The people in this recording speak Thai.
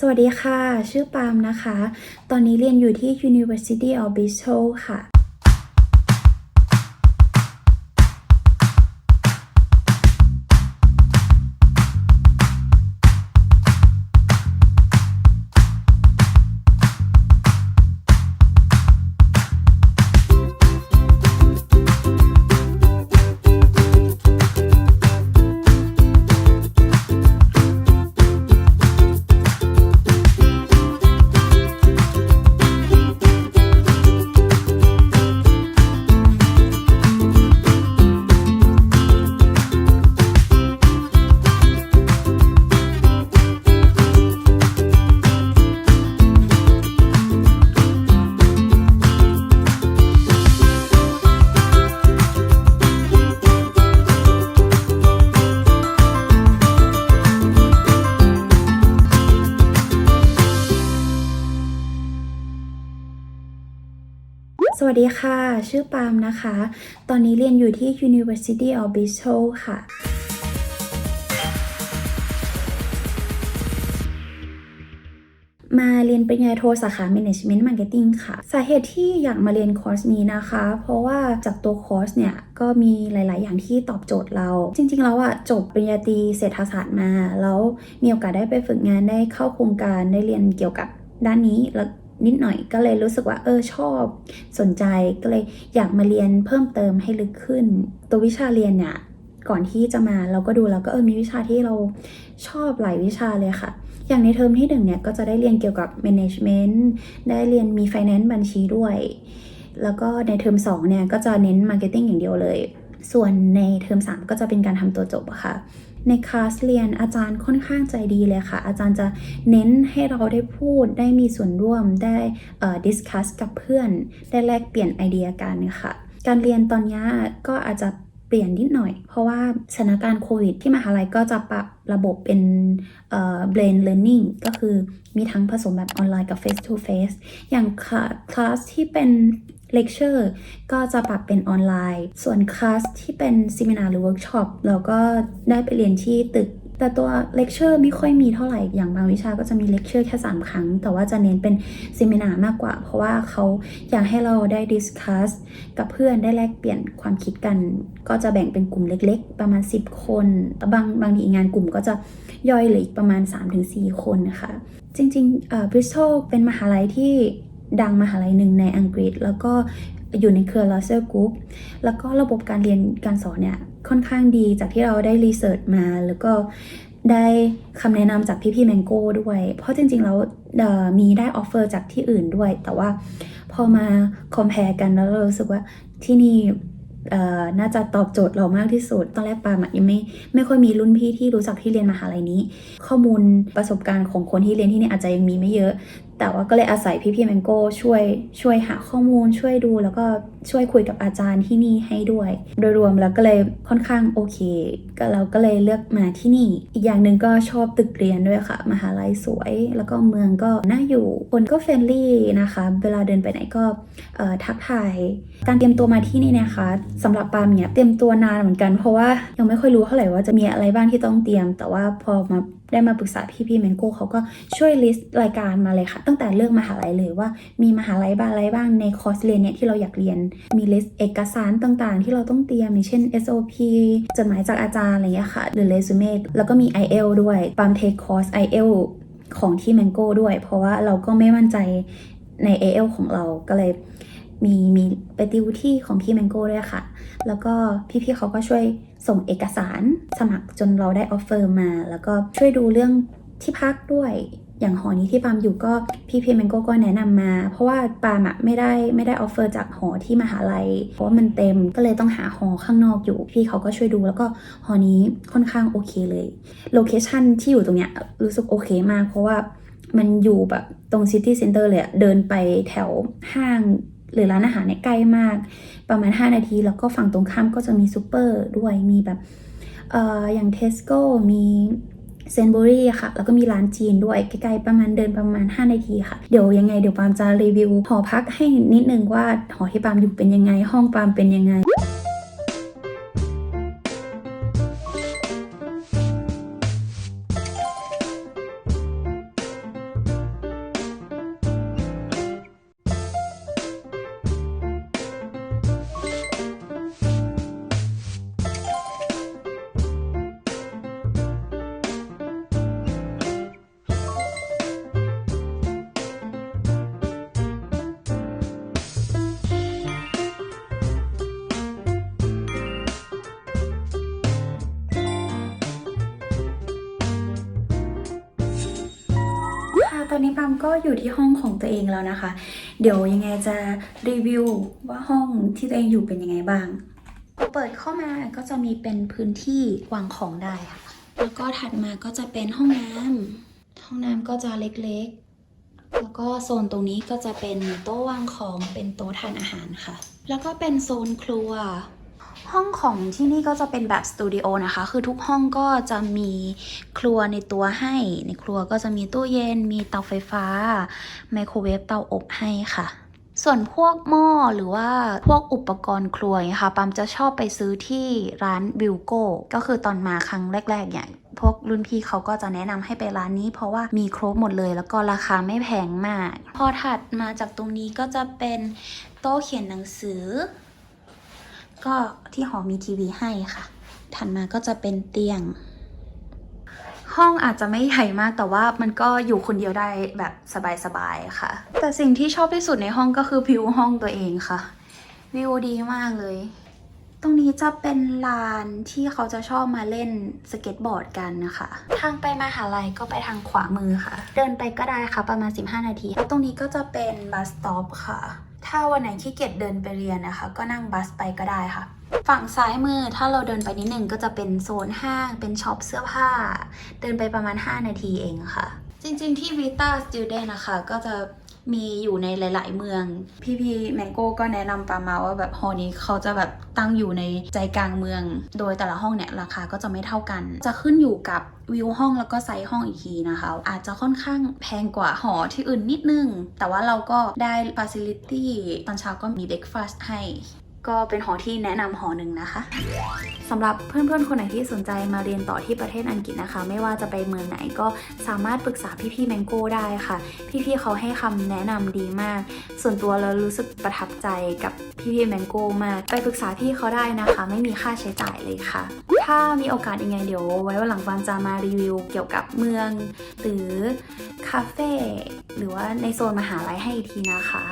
สวัสดีค่ะ ชื่อปาล์มนะคะ ตอนนี้เรียนอยู่ที่ University of Bristol ค่ะ สวัสดีค่ะ ชื่อปาล์มนะคะ ตอนนี้เรียนอยู่ที่ University of Bristol ค่ะมาเรียนปริญญาโทสาขา Management Marketing ค่ะ สาเหตุที่อยากมาเรียนคอร์สนี้นะคะ เพราะว่าจากตัวคอร์สเนี่ย ก็มีหลาย ๆ อย่างที่ตอบโจทย์เรา จริง ๆ แล้วอะจบปริญญาตรีเศรษฐศาสตร์มา แล้วมีโอกาสได้ไปฝึกงานได้เข้าโครงการได้เรียนเกี่ยวกับด้านนี้แล้ว นิดหน่อยก็เลยรู้สึกว่าเออชอบสนใจก็เลยอยากมาเรียนเพิ่มเติมให้ลึกขึ้น ตัววิชาเรียนเนี่ยก่อนที่จะมาเราก็ดูแล้วก็เออมีวิชาที่เราชอบหลายวิชาเลยค่ะ อย่างในเทอมที่หนึ่งเนี่ยก็จะได้เรียนเกี่ยวกับ management ได้เรียนมี finance บัญชีด้วย แล้วก็ในเทอม2เนี่ยก็จะเน้น marketing อย่างเดียวเลย ส่วนในเทอม3ก็จะเป็นการทำตัวจบอะค่ะ ในคลาสเรียนอาจารย์ค่อนข้างใจดีเลยค่ะ อาจารย์จะเน้นให้เราได้พูดได้มีส่วนร่วมได้ดิสคัสกับเพื่อน ได้แลกเปลี่ยนไอเดียกันค่ะ การเรียนตอนนี้ก็อาจจะ เปลี่ยนนิดหน่อย เพราะว่าสถานการณ์โควิดที่มหาลัยก็จะปรับระบบเป็นเอ่อ blend learning ก็คือมีทั้งผสมแบบออนไลน์กับ face to face อย่างคลาคลาสที่เป็น lecture ก็จะปรับเป็นออนไลน์ ส่วนคลาสที่เป็น seminar หรือ workshop เราก็ได้ไปเรียนที่ตึก แต่ตัว lecture ไม่ค่อยมีเท่าไหร่ อย่างบางวิชาก็จะมี lecture แค่ 3 ครั้ง แต่ว่าจะเน้นเป็น seminar มากกว่า เพราะว่าเขาอยากให้เราได้ discuss กับเพื่อนได้แลกเปลี่ยนความคิดกัน ก็จะแบ่งเป็นกลุ่มเล็กๆ ประมาณ 10 คน บางบางทีงานกลุ่มก็จะย่อยเหลืออีกประมาณ 3-4 คนนะคะ จริงๆเอ่อ Bristol เป็นมหาลัยที่ดังมหาลัยหนึ่งในอังกฤษ แล้วก็ อยู่ในเครือ Russell Group แล้วก็ระบบการเรียนการสอนเนี่ยค่อนข้างดีจากที่เราได้รีเสิร์ชมา แล้วก็ได้คำแนะนำจากพี่ๆแมงโก้ด้วย เพราะจริงๆแล้วเอ่อมีได้ออฟเฟอร์จากที่อื่นด้วย แต่ว่าพอมาคอมเพลกันแล้วเรารู้สึกว่าที่นี่น่าจะตอบโจทย์เรามากที่สุด ตอนแรกปามยังไม่ไม่ค่อยมีรุ่นพี่ที่รู้จักที่เรียนมหาลัยนี้ ข้อมูลประสบการณ์ของคนที่เรียนที่นี่อาจจะยังมีไม่เยอะ แต่ว่าก็เลยอาศัยพี่ๆแมงโก้ช่วยช่วยหาข้อมูลช่วยดู แล้วก็ช่วยคุยกับอาจารย์ที่นี่ให้ด้วย โดยรวมแล้วก็เลยค่อนข้างโอเค ก็เราก็เลยเลือกมาที่นี่ อีกอย่างหนึ่งก็ชอบตึกเรียนด้วยค่ะ มหาลัยสวย แล้วก็เมืองก็น่าอยู่คนก็เฟรนลี่นะคะ เวลาเดินไปไหนก็ทักทายการเตรียมตัวมาที่นี่นะคะสำหรับปามเนี่ยเตรียมตัวนานเหมือนกันเพราะว่ายังไม่ค่อยรู้เท่าไหร่ว่าจะมีอะไรบ้างที่ต้องเตรียม แต่ว่าพอมา ได้มาปรึกษาพี่ๆแมงโก้เขาก็ช่วยลิสต์รายการมาเลยค่ะ ตั้งแต่เลือกมหาลัยเลยว่ามีมหาลัยบ้างอะไรบ้างในคอร์สเรียนเนี่ยที่เราอยากเรียน มีลิสต์เอกสารต่างๆ ที่เราต้องเตรียมอย่างเช่น SOP จดหมายจากอาจารย์อะไรอย่างเงี้ยค่ะ หรือเรซูเม่แล้วก็มี IEL ด้วยปามเทคคอร์ส IEL ของที่แมงโก้ด้วย เพราะว่าเราก็ไม่มั่นใจใน IEL ของเราก็เลยมีมีไปติวที่ของพี่แมงโก้ด้วยค่ะ แล้วก็พี่ๆเขาก็ช่วย ส่งเอกสารสมัครจนเราได้ออฟเฟอร์มา แล้วก็ช่วยดูเรื่องที่พักด้วยอย่างหอนี้ที่ปาล์มอยู่ก็พี่เพีแมงโก้ก็แนะนำมา เพราะว่าปาล์มอะไม่ได้ไม่ได้ออฟเฟอร์จากหอที่มหาลัย เพราะว่ามันเต็มก็เลยต้องหาหอข้างนอกอยู่ พี่เขาก็ช่วยดูแล้วก็หอนี้ค่อนข้างโอเคเลยโลเคชันที่อยู่ตรงเนี้ยรู้สึกโอเคมาก เพราะว่ามันอยู่แบบตรงซิตี้เซ็นเตอร์เลยอะเดินไปแถวห้าง หรือร้านอาหารเนี่ยใกล้มาก ประมาณ 5 นาที แล้วก็ฝั่งตรงข้ามก็จะมีซูเปอร์ด้วยมีแบบเอ่ออย่างเทสโก้มีเซนบุรีค่ะ แล้วก็มีร้านจีนด้วยใกล้ๆประมาณเดินประมาณ 5 นาทีค่ะ เดี๋ยวยังไงเดี๋ยวปามจะรีวิวหอพักให้นิดนึงว่าหอที่ปามอยู่เป็นยังไงห้องปามเป็นยังไง ตอนนี้ปามก็อยู่ที่ห้องของตัวเองแล้วนะคะ เดี๋ยวยังไงจะรีวิวว่าห้องที่ตัวเองอยู่เป็นยังไงบ้างเปิดเข้ามาก็จะมีเป็นพื้นที่วางของได้ค่ะ แล้วก็ถัดมาก็จะเป็นห้องน้ำห้องน้ำก็จะเล็กๆ แล้วก็โซนตรงนี้ก็จะเป็นโต๊ะวางของเป็นโต๊ะทานอาหารค่ะ แล้วก็เป็นโซนครัว ห้องของที่นี่ก็จะเป็นแบบสตูดิโอนะคะ คือทุกห้องก็จะมีครัวในตัวให้ ในครัวก็จะมีตู้เย็น มีเตาไฟฟ้า ไมโครเวฟ เตาอบให้ค่ะ ส่วนพวกหม้อหรือว่าพวกอุปกรณ์ครัวนี่ยค่ะปามจะชอบไปซื้อที่ร้านวิลโก้ ก็คือตอนมาครั้งแรกๆเนี่ยพวกรุ่นพี่เขาก็จะแนะนำให้ไปร้านนี้เพราะว่ามีครบหมดเลยแล้วก็ราคาไม่แพงมาก พอถัดมาจากตรงนี้ก็จะเป็นโต๊ะเขียนหนังสือ ก็ที่หอมีทีวีให้ค่ะ ถัดมาก็จะเป็นเตียง ห้องอาจจะไม่ใหญ่มากแต่ว่ามันก็อยู่คนเดียวได้แบบสบายๆค่ะ แต่สิ่งที่ชอบที่สุดในห้องก็คือวิวห้องตัวเองค่ะ วิวดีมากเลย ตรงนี้จะเป็นลานที่เขาจะชอบมาเล่นสเก็ตบอร์ดกันนะคะ ทางไปมาหาลัยก็ไปทางขวามือค่ะ เดินไปก็ได้ค่ะประมาณ 15 นาที แล้วตรงนี้ก็จะเป็นบัสสต็อปค่ะ ถ้าวันไหนขี้เกียจเดินไปเรียนนะคะ ก็นั่งบัสไปก็ได้ค่ะ ฝั่งซ้ายมือถ้าเราเดินไปนิดนึงก็จะเป็นโซนห้าง เป็นช็อปเสื้อผ้า เดินไปประมาณ 5 นาทีเองค่ะ จริงๆที่ Vita Student นะคะ ก็จะ มีอยู่ในหลาย ๆ เมือง พี่พีแมงโก้ก็แนะนำปามาว่าแบบฮอนี้เขาจะแบบตั้งอยู่ในใจกลางเมือง โดยแต่ละห้องเนี่ยราคาก็จะไม่เท่ากัน จะขึ้นอยู่กับวิวห้องแล้วก็ไซส์ห้องอีกทีนะคะ อาจจะค่อนข้างแพงกว่าหอที่อื่นนิดนึง แต่ว่าเราก็ได้ฟาซิลิตี้ตอนเช้าก็มีเบรคฟาสต์ให้ ก็เป็นหอที่แนะนำหอหนึ่งนะคะสำหรับเพื่อนๆ คนไหนที่สนใจมาเรียนต่อที่ประเทศอังกฤษนะคะ ไม่ว่าจะไปเมืองไหนก็สามารถปรึกษาพี่ๆแมงโก้ได้ค่ะ พี่ๆเขาให้คำแนะนำดีมาก ส่วนตัวเรารู้สึกประทับใจกับพี่ๆแมงโก้มาก ไปปรึกษาพี่เขาได้นะคะ ไม่มีค่าใช้จ่ายเลยค่ะ ถ้ามีโอกาสยังไงเดี๋ยว ไว้วันหลังวันจะมารีวิวเกี่ยวกับเมือง หรือคาเฟ่หรือว่าในโซนมหาลัยให้อีกทีนะคะ